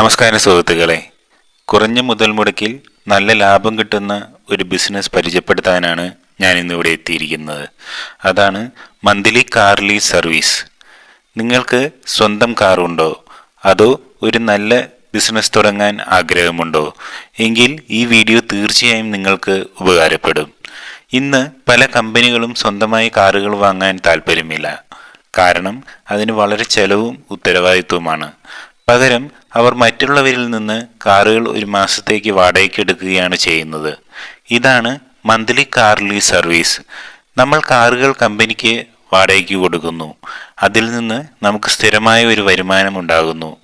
നമസ്കാരം സുഹൃത്തുക്കളെ. കുറഞ്ഞ മുതൽ മുടക്കിൽ നല്ല ലാഭം കിട്ടുന്ന ഒരു ബിസിനസ് പരിചയപ്പെടുത്താനാണ് ഞാൻ ഇന്നിവിടെ എത്തിയിരിക്കുന്നത്. അതാണ് മന്ത്ലി കാർ ലീസ് സർവീസ് നിങ്ങൾക്ക് സ്വന്തം കാറുണ്ടോ അതോ ഒരു നല്ല ബിസിനസ് തുടങ്ങാൻ ആഗ്രഹമുണ്ടോ? എങ്കിൽ ഈ വീഡിയോ തീർച്ചയായും നിങ്ങൾക്ക് ഉപകാരപ്പെടും. ഇന്ന് പല കമ്പനികളും സ്വന്തമായി കാറുകൾ വാങ്ങാൻ താല്പര്യമില്ല കാരണം അതിന് വളരെ ചെലവും ഉത്തരവാദിത്വമാണ് പകരം അവർ മറ്റുള്ളവരിൽ നിന്ന് കാറുകൾ ഒരു മാസത്തേക്ക് വാടകയ്ക്ക് എടുക്കുകയാണ് ചെയ്യുന്നത്. ഇതാണ് മന്ത്ലി കാർ ലീസ് സർവീസ്. നമ്മൾ കാറുകൾ കമ്പനിക്ക് വാടകയ്ക്ക് കൊടുക്കുന്നു. അതിൽ നിന്ന് നമുക്ക് സ്ഥിരമായ ഒരു വരുമാനം ഉണ്ടാകുന്നു.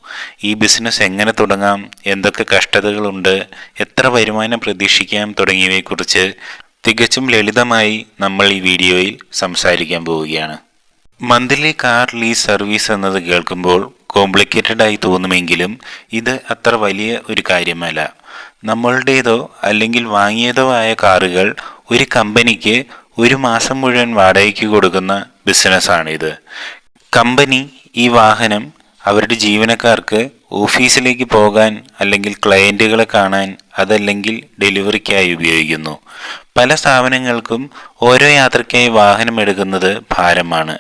ഈ ബിസിനസ് എങ്ങനെ തുടങ്ങാം? എന്തൊക്കെ കഷ്ടതകളുണ്ട് എത്ര വരുമാനം പ്രതീക്ഷിക്കാം? തുടങ്ങിയവയെക്കുറിച്ച് തികച്ചും ലളിതമായി നമ്മൾ ഈ വീഡിയോയിൽ സംസാരിക്കാൻ പോവുകയാണ്. മന്ത്ലി കാർ ലീസ് സർവീസ് എന്നത് കേൾക്കുമ്പോൾ കോംപ്ലിക്കേറ്റഡ് ആയി തോന്നുമെങ്കിലും ഇത് അത്ര വലിയ ഒരു കാര്യമല്ല. നമ്മളുടേതോ അല്ലെങ്കിൽ വാങ്ങിയതോ ആയ കാറുകൾ ഒരു കമ്പനിക്ക് ഒരു മാസം മുഴുവൻ വാടകയ്ക്ക് കൊടുക്കുന്ന ബിസിനസ്സാണിത് കമ്പനി ഈ വാഹനം അവരുടെ ജീവനക്കാർക്ക് ഓഫീസിലേക്ക് പോകാൻ അല്ലെങ്കിൽ ക്ലയന്റുകളെ കാണാൻ അതല്ലെങ്കിൽ ഡെലിവറിക്കായി ഉപയോഗിക്കുന്നു. പല സ്ഥാപനങ്ങൾക്കും ഓരോ യാത്രയ്ക്കായി വാഹനം എടുക്കുന്നത് ഭാരമാണ്.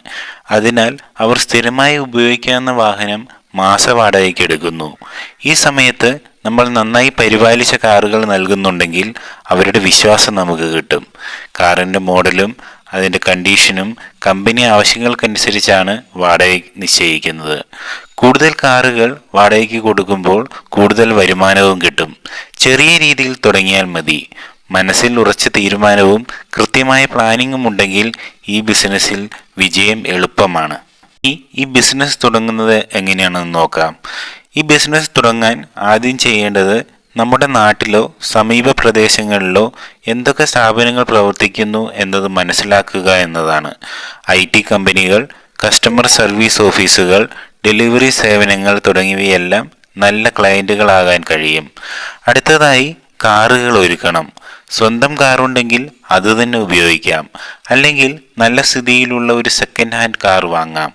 അതിനാൽ അവർ സ്ഥിരമായി ഉപയോഗിക്കാവുന്ന വാഹനം മാസവാടകയ്ക്ക് എടുക്കുന്നു. ഈ സമയത്ത് നമ്മൾ നന്നായി പരിപാലിച്ച കാറുകൾ നൽകുന്നുണ്ടെങ്കിൽ അവരുടെ വിശ്വാസം നമുക്ക് കിട്ടും. കാറിന്റെ മോഡലും അതിന്റെ കണ്ടീഷനും കമ്പനി ആവശ്യങ്ങൾക്കനുസരിച്ചാണ് വാടക നിശ്ചയിക്കുന്നത്. കൂടുതൽ കാറുകൾ വാടകയ്ക്ക് കൊടുക്കുമ്പോൾ കൂടുതൽ വരുമാനവും കിട്ടും. ചെറിയ രീതിയിൽ തുടങ്ങിയാൽ മതി. മനസ്സിൽ ഉറച്ച തീരുമാനവും കൃത്യമായ പ്ലാനിങ്ങും ഉണ്ടെങ്കിൽ ഈ ബിസിനസ്സിൽ വിജയം എളുപ്പമാണ്. ഈ ഈ ബിസിനസ് തുടങ്ങുന്നത് എങ്ങനെയാണെന്ന് നോക്കാം. ഈ ബിസിനസ് തുടങ്ങാൻ ആദ്യം ചെയ്യേണ്ടത് നമ്മുടെ നാട്ടിലോ സമീപ പ്രദേശങ്ങളിലോ എന്തൊക്കെ സ്ഥാപനങ്ങൾ പ്രവർത്തിക്കുന്നു എന്നത് മനസ്സിലാക്കുക എന്നതാണ്. ഐ ടി കമ്പനികൾ കസ്റ്റമർ സർവീസ് ഓഫീസുകൾ ഡെലിവറി സേവനങ്ങൾ തുടങ്ങിയവയെല്ലാം നല്ല ക്ലയന്റുകളാകാൻ കഴിയും. അടുത്തതായി കാറുകൾ ഒരുക്കണം. സ്വന്തം കാറുണ്ടെങ്കിൽ അത് തന്നെ ഉപയോഗിക്കാം. അല്ലെങ്കിൽ നല്ല സ്ഥിതിയിലുള്ള ഒരു സെക്കൻഡ് ഹാൻഡ് കാർ വാങ്ങാം.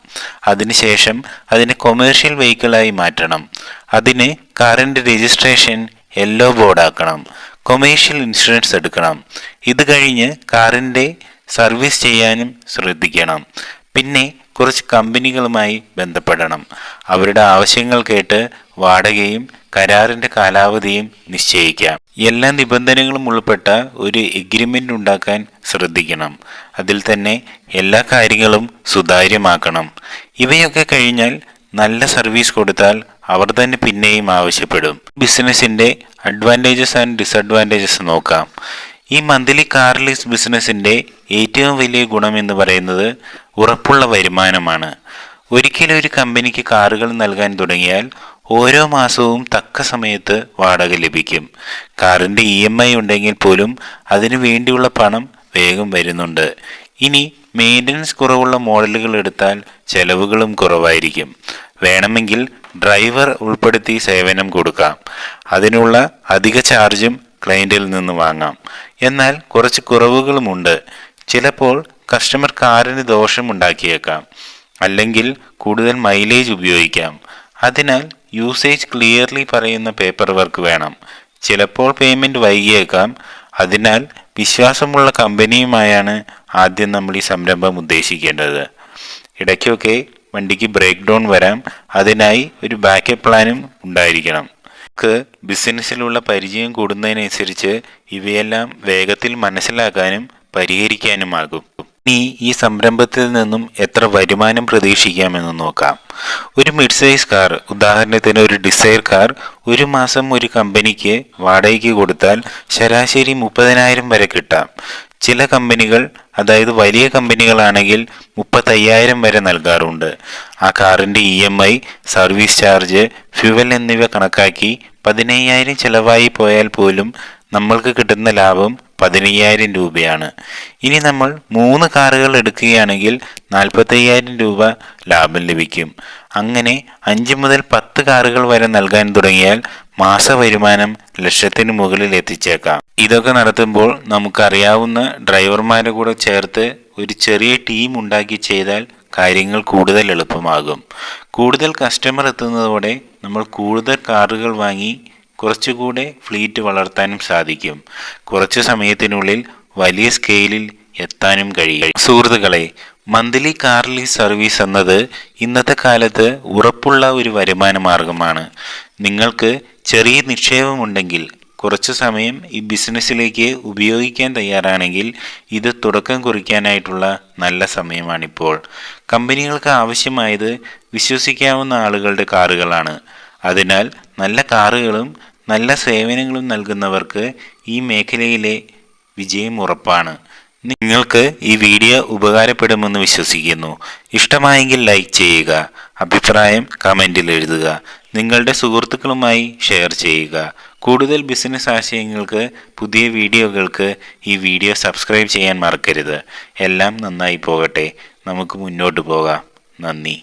അതിനുശേഷം അതിനെ കൊമേഴ്ഷ്യൽ വെഹിക്കിളായി മാറ്റണം. അതിന് കാറിന്റെ രജിസ്ട്രേഷൻ യെല്ലോ ബോർഡാക്കണം കൊമേഴ്ഷ്യൽ ഇൻഷുറൻസ് എടുക്കണം. ഇത് കഴിഞ്ഞ് കാറിന്റെ സർവീസ് ചെയ്യാനും ശ്രദ്ധിക്കണം. പിന്നെ കുറച്ച് കമ്പനികളുമായി ബന്ധപ്പെടണം. അവരുടെ ആവശ്യങ്ങൾ കേട്ട് വാടകയും കരാറിന്റെ കാലാവധിയും നിശ്ചയിക്കാം. എല്ലാ നിബന്ധനകളും ഉൾപ്പെട്ട ഒരു എഗ്രിമെന്റ് ഉണ്ടാക്കാൻ ശ്രദ്ധിക്കണം. അതിൽ തന്നെ എല്ലാ കാര്യങ്ങളും സുതാര്യമാക്കണം. ഇവയൊക്കെ കഴിഞ്ഞാൽ നല്ല സർവീസ് കൊടുത്താൽ അവർ തന്നെ പിന്നെയും ആവശ്യപ്പെടും. ബിസിനസിന്റെ അഡ്വാന്റേജസ് ആൻഡ് ഡിസഡ്വാന്റേജസ് നോക്കാം. ഈ മന്ത്ലി കാർ ലീസ് ബിസിനസിന്റെ ഏറ്റവും വലിയ ഗുണം എന്ന് പറയുന്നത് ഉറപ്പുള്ള വരുമാനമാണ്. ഒരിക്കലും ഒരു കമ്പനിക്ക് കാറുകൾ നൽകാൻ തുടങ്ങിയാൽ ഓരോ മാസവും തക്ക സമയത്ത് വാടക ലഭിക്കും. കാറിന്റെ ഇ എം ഐ ഉണ്ടെങ്കിൽ പോലും അതിനു വേണ്ടിയുള്ള പണം വേഗം വരുന്നുണ്ട്. ഇനി മെയിന്റനൻസ് കുറവുള്ള മോഡലുകൾ എടുത്താൽ ചെലവുകളും കുറവായിരിക്കും. വേണമെങ്കിൽ ഡ്രൈവർ ഉൾപ്പെടുത്തി സേവനം കൊടുക്കാം. അതിനുള്ള അധിക ചാർജും ക്ലയന്റിൽ നിന്ന് വാങ്ങാം. എന്നാൽ കുറച്ച് കുറവുകളുമുണ്ട്. ചിലപ്പോൾ കസ്റ്റമർ കാറിന് ദോഷമുണ്ടാക്കിയേക്കാം അല്ലെങ്കിൽ കൂടുതൽ മൈലേജ് ഉപയോഗിക്കാം. അതിനാൽ യൂസേജ് ക്ലിയർലി പറയുന്ന പേപ്പർ വർക്ക് വേണം. ചിലപ്പോൾ പേയ്മെന്റ് വൈകിയേക്കാം. അതിനാൽ വിശ്വാസമുള്ള കമ്പനിയുമായാണ് ആദ്യം നമ്മൾ ഈ സംരംഭം ഉദ്ദേശിക്കേണ്ടത്. ഇടയ്ക്കൊക്കെ വണ്ടിക്ക് ബ്രേക്ക് ഡൗൺ വരാം. അതിനായി ഒരു ബാക്കപ്പ് പ്ലാനും ഉണ്ടായിരിക്കണം. നമുക്ക് ബിസിനസ്സിലുള്ള പരിചയം കൂടുന്നതിനനുസരിച്ച് ഇവയെല്ലാം വേഗത്തിൽ മനസ്സിലാക്കാനും പരിഹരിക്കാനുമാകും. ഇനി ഈ സംരംഭത്തിൽ നിന്നും എത്ര വരുമാനം പ്രതീക്ഷിക്കാമെന്ന് നോക്കാം. ഒരു മിഡ് സൈസ് കാർ ഉദാഹരണത്തിന് ഒരു ഡിസൈർ കാർ ഒരു മാസം ഒരു കമ്പനിക്ക് വാടകയ്ക്ക് കൊടുത്താൽ ശരാശരി മുപ്പതിനായിരം വരെ കിട്ടാം. ചില കമ്പനികൾ അതായത് വലിയ കമ്പനികളാണെങ്കിൽ മുപ്പത്തയ്യായിരം വരെ നൽകാറുണ്ട്. ആ കാറിന്റെ E M I service charge fuel എന്നിവ കണക്കാക്കി പതിനയ്യായിരം ചിലവായി പോയാൽ പോലും നമ്മൾക്ക് കിട്ടുന്ന ലാഭം പതിനയ്യായിരം രൂപയാണ്. ഇനി നമ്മൾ മൂന്ന് കാറുകൾ എടുക്കുകയാണെങ്കിൽ നാൽപ്പത്തയ്യായിരം രൂപ ലാഭം ലഭിക്കും. അങ്ങനെ അഞ്ച് മുതൽ പത്ത് കാറുകൾ വരെ നൽകാൻ തുടങ്ങിയാൽ മാസ വരുമാനം ലക്ഷത്തിന് മുകളിൽ എത്തിച്ചേക്കാം. ഇതൊക്കെ നടത്തുമ്പോൾ നമുക്കറിയാവുന്ന ഡ്രൈവർമാരെ കൂടെ ചേർത്ത് ഒരു ചെറിയ ടീം ഉണ്ടാക്കി ചെയ്താൽ കാര്യങ്ങൾ കൂടുതൽ എളുപ്പമാകും. കൂടുതൽ കസ്റ്റമർ എത്തുന്നതോടെ നമ്മൾ കൂടുതൽ കാറുകൾ വാങ്ങി കുറച്ചുകൂടെ ഫ്ലീറ്റ് വളർത്താനും സാധിക്കും. കുറച്ച് സമയത്തിനുള്ളിൽ വലിയ സ്കെയിലിൽ എത്താനും കഴിയും. സുഹൃത്തുക്കളെ മന്ത്ലി കാർലി സർവീസ് എന്നത് ഇന്നത്തെ കാലത്ത് ഉറപ്പുള്ള ഒരു വരുമാന മാർഗമാണ്. നിങ്ങൾക്ക് ചെറിയ നിക്ഷേപമുണ്ടെങ്കിൽ കുറച്ച് സമയം ഈ ബിസിനസ്സിലേക്ക് ഉപയോഗിക്കാൻ തയ്യാറാണെങ്കിൽ ഇത് തുടക്കം കുറിക്കാനായിട്ടുള്ള നല്ല സമയമാണിപ്പോൾ. കമ്പനികൾക്ക് ആവശ്യമായത് വിശ്വസിക്കാവുന്ന ആളുകളുടെ കാറുകളാണ്. അതിനാൽ നല്ല കാറുകളും നല്ല സേവനങ്ങളും നൽകുന്നവർക്ക് ഈ മേഖലയിലെ വിജയം ഉറപ്പാണ്. നിങ്ങൾക്ക് ഈ വീഡിയോ ഉപകാരപ്പെടുമെന്ന് വിശ്വസിക്കുന്നു. ഇഷ്ടമായെങ്കിൽ ലൈക്ക് ചെയ്യുക അഭിപ്രായം കമന്റിൽ എഴുതുക നിങ്ങളുടെ സുഹൃത്തുക്കളുമായി ഷെയർ ചെയ്യുക. കൂടുതൽ ബിസിനസ് ആശയങ്ങൾക്ക് പുതിയ വീഡിയോകൾക്ക് ഈ വീഡിയോ സബ്സ്ക്രൈബ് ചെയ്യാൻ മറക്കരുത്. എല്ലാം നന്നായി പോകട്ടെ. നമുക്ക് മുന്നോട്ട് പോകാം. നന്ദി.